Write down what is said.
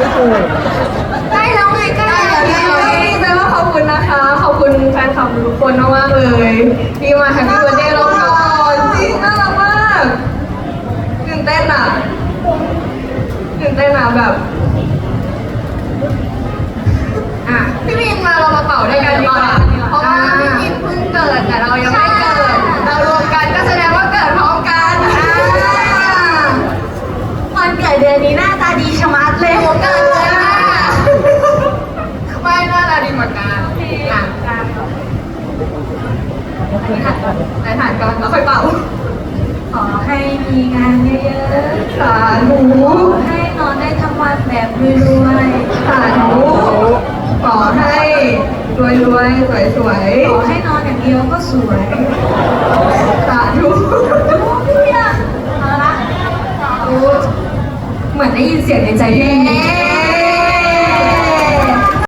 ไม่ถูกได้แล้วไงก็ได้แล้วไงแปลว่าขอบคุณนะคะ ขอบคุณแฟนคลับทุกคนมากๆเลยที่มาแฮปปี้วันเดย์เราก่อนจริงน่ารักมากตื่นเต้นอะตื่นเต้นอะแบบ เดือนนี้หน้าตาดีชะมัดเลยหัวเกิดเลยอะไม่น่ารักดีเหมือนกันอะไหนถ่ายก่อนแล้วค่อยเป่า ขอให้มีงานเยอะๆสาธุให้นอนได้ทั้งวันแบบรวยๆสาธุขอให้รวยรวยสวยสวยๆขอให้นอนอย่างเดียวก็สวย สาธุ เอาละ เหมือน ได้ยินเสียงในใจพี่มิน